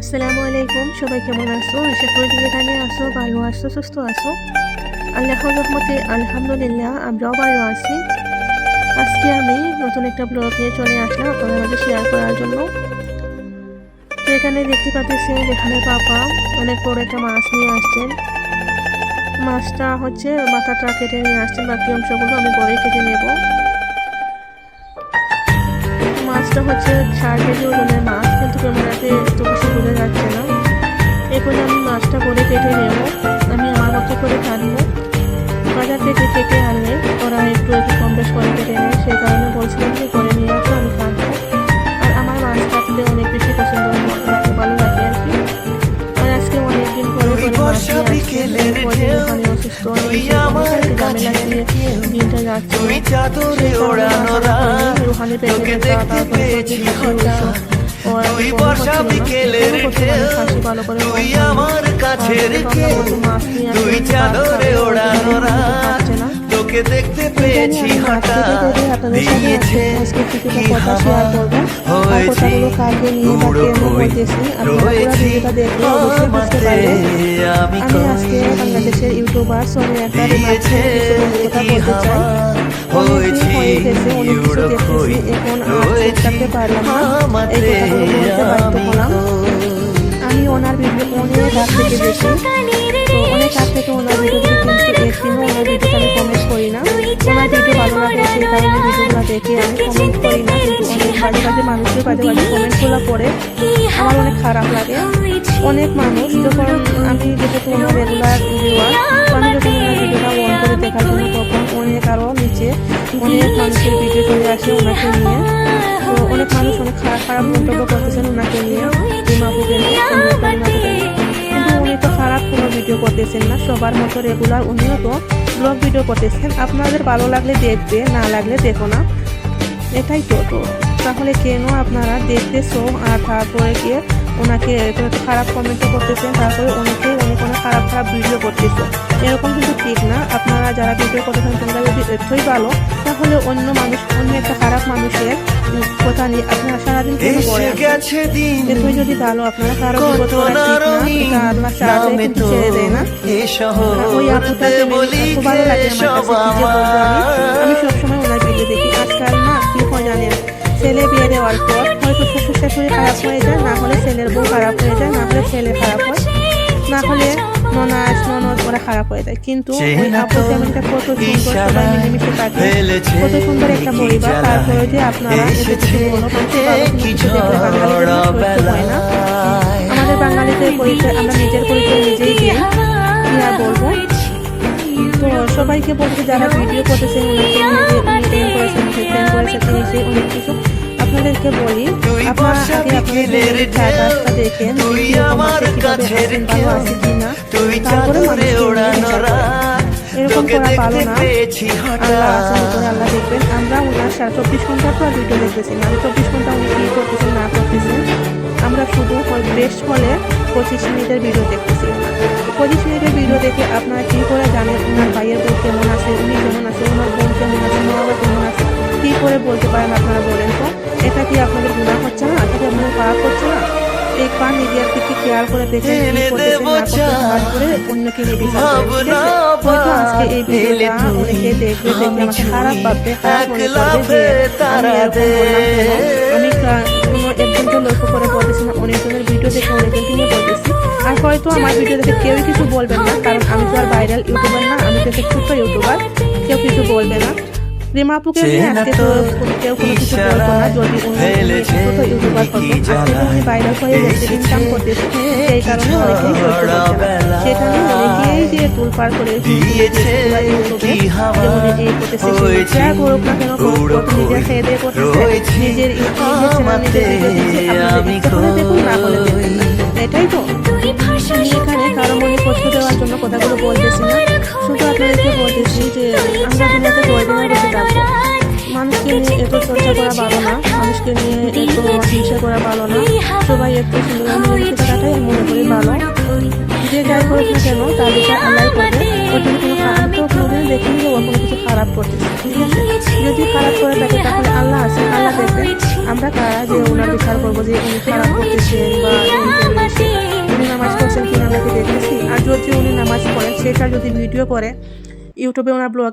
আসসালামু আলাইকুম, সবাই কেমন আছো? আশা করি যেখানে আসো ভালো আছো, সুস্থ আছো। আল্লাহর রহমতে, আলহামদুলিল্লাহ, আমরাও ভালো আছি। আজকে আমি নতুন একটা ব্লগ নিয়ে চলে আসলাম আপনাদের মাঝে শেয়ার করার জন্য। তো এখানে দেখতে পাচ্ছি এখানে পাপা অনেক বড় একটা মাছ নিয়ে আসছেন। মাছটা হচ্ছে মাথাটা কেটে নিয়ে আসছেন, বাকি অংশগুলো আমি পরে কেটে নেব। মাছটা হচ্ছে চার কেজি ওজনের মাছ, কিন্তু ক্যামেরাতে মাছটা করে কেটে নেব। আমি আমার মতো করে কাটবো বাজার থেকে কেটে আনলে ওরা একটু একটু কম বেশ করে কেটে নেয়। সেই কারণে বলছিলাম যে করে নিয়ে আসো আমি কাটবো আর আমার মাছ কাটতে অনেক বেশি পছন্দ লাগে ভালো লাগে আর কি। আর আজকে অনেকদিন পরে পরে মাছ নিয়ে আসছে। অসুস্থ দিনটা যাচ্ছে। রুহানি পেটে তারপরে তুই বর্ষা বিকেলের ঢেউ তুই আমার নিয়ে আসি, তুই চাদরে ওড়ানো রাত। তোকে দেখতে পেয়েছি সাথে দিয়েছে কি হাওয়া হয়েছি হয়ে বলতেছি রয়েছি আমাতে আমি কই দিয়েছে কি হাওয়া হয়েছি এখন আর থাকতে পারলাম না। এই কথাগুলো আমি হলাম। আমি ওনার ভিডিও অনেক আগ থেকে দেখি তো অনেক আগ থেকে ওনার ভিডিও কিন্তু একদিনও ওনার ভিডিওতে আমি কমেন্ট করি না। ওনার ভিডিও ভালো লাগে সেই কারণে ভিডিওগুলো দেখে আমি কমেন্ট করি না কিন্তু অনেক বাজে বাজে মানুষের বাজে বাজে কমেন্টগুলো পড়ে আমার অনেক খারাপ লাগে। অনেক মানুষ যখন আমি যেহেতু ওনার রেগুলার ভিডিওয়ার আমি যখন ওনার ভিডিওটা করে দেখার জন্য তখন অনেক আরও নিচে অনেক মানুষের ভিডিও চলে আসে ওনাকে নিয়ে। তো অনেক মানুষ অনেক খারাপ খারাপ মন্তব্য করতেছেন ওনাকে নিয়ে। উনি তো খারাপ কোনো ভিডিও করতেছেন না, সবার মতো রেগুলার উনিও তো ব্লগ ভিডিও করতেছেন। আপনাদের ভালো লাগলে দেখবে, না লাগলে দেখো না। এটাই তো তো তাহলে কেন আপনারা দেখতেছো? আর তারপরে গিয়ে ওনাকে খারাপ কমেন্টও করতেছেন তারপরে অনেকেই অনেক অনেক খারাপ খারাপ ভিডিও করতেছো। এরকম কিন্তু ঠিক না। আপনারা যারা ভিডিও করতেছেন তোমরা যদি এতই ভালো তাহলে অন্য মানুষ অন্য একটা খারাপ মানুষের কথা নিয়ে আপনারা সারাদিন কেন এতই যদি ভালো আপনারা কারও বিপদ কত করা ঠিক না? আল্লাহ চাইলে কিন্তু ছেড়ে দেয় না। ওই আপুটাকে খুব ভালো লাগে আমার কাছে আমি সবসময় ওনার ভিডিও দেখি। আজকাল না কি হয় জানেন ছেলে বিয়ে দেওয়ার পর হয়তো শ্বশুর শাশুড়ি খারাপ হয়ে যায় না হলে ছেলের বউ খারাপ হয়ে যায় না হলে ছেলে খারাপ হয়। না হলে ননাস ননদ ওরা খারাপ হয়ে যায়। কিন্তু ওই আপুর ফ্যামিলিটা কত সুন্দর ইশারা সবাই মিলেমিশে থাকে কত সুন্দর একটা পরিবার তারপরে যে আপনারা কিছু হয় না আমাদের বাঙালিদের পরিচয় আমরা নিজের পরিচয় নিজেই দিই কি আর বলব? তো সবাইকে বলতে যারা ভিডিও করতেছে উনি করেছেন করেছেন সেই অনেক কিছু আপনাদেরকে বলি আপনারা আগে আপনাদের বিকেলের নিজের দেখেন এরকম আমার আছে কীভাবে কাছের আছেন, ভালো আছে কিনা তারপরে চাদরে মানুষকে নিয়ে ওড়ানো বিচার করেন। রাত এরকম করা ভালো না। আল্লাহ আসার করে আল্লাহ দেখবেন। আমরা ওনার সারা চব্বিশ ঘণ্টা ভিডিও চব্বিশ ঘণ্টা উনি কী করতেছেন না করতেছেন আমরা শুধু বেস্ট হলে পঁচিশ মিনিটের ভিডিও দেখতেছি পঁচিশ মিনিটের ভিডিও দেখে আপনারা কী করে জানেন ওনার ভাইয়ের বউ কেমন আছে উনি কেমন আছে ওনার বোন কেমন আছে মা বাবা কেমন আছে? কী করে বলতে পারেন আপনারা বলেন? কি আপনাদের গুণা হচ্ছে না কি আপনাদের খারাপ হচ্ছে না। এই পা নিজের দিকে কেয়ার করে দেখে কি করতেছেন দেবো না করতেছেন তারপরে অন্যকে নিয়ে বিচার করেন, হয়তো আজকে এই ভিডিওটা অনেকে দেখবে দেখে আমাকে খারাপ ভাববে খারাপ মনে করবে যে আমি এরকম আমি কোনো? একজনকে লক্ষ্য করে বলতেছি না অনেকজনের ভিডিও দেখে অনেকজনকে নিয়ে বলতেছি। আর হয়তো আমার ভিডিও দেখে কেউই কিছু বলবেন না কারণ আমি তো আর ভাইরাল ইউটিউবার না আমি তো একটা ছোট্ট ইউটিউবার কেউ কিছু বলবে না। রিমাপুকে নিয়ে আজকে তো কেউ কোনো কিছু বলব না যদি উনি ইউটিউবার হতো আজকে তো উনি ভাইরাল হয়ে গেছে ইনকাম করতেছে সেই কারণে অনেকেই সহ্য করছে না সেটা নিয়ে অনেকেই যে তুল পার করে দিয়েছে হাওয়া যে করতেছে হয়েছে যা করুক না কেন করুক গুঁড়ো নিজের খেয়ে দিয়ে করতেছে নিজের ইউটিউব চ্যানেল নিজের করে দেখুন না। কই এটাই তো। এখানে কারও মনে কষ্ট দেওয়ার জন্য কথাগুলো বলতেছি না। চর্চা করা ভালো না, মানুষকে নিয়ে এত হিংসা করা ভালো না, সবাই একটু সুন্দর থাকাটাই আমি মনে করি ভালো। যে যাই করুক কেন, তার বিচার আল্লাহ করবে। ওর জন্য কোনো খারাপ তো কোনোদিন দেখিনি যে ও কোনো কিছু খারাপ করতেছে আছে? যদি খারাপ করে থাকে, তাহলে আল্লাহ আছে, আল্লাহ দেখবে। আমরা কারা যে ওনার বিচার করব, যে উনি খারাপ করতেছেন বা আর যদি উনি নামাজ পড়েন সেটা যদি ভিডিও করে, ইউটিউবে ওনার ব্লগে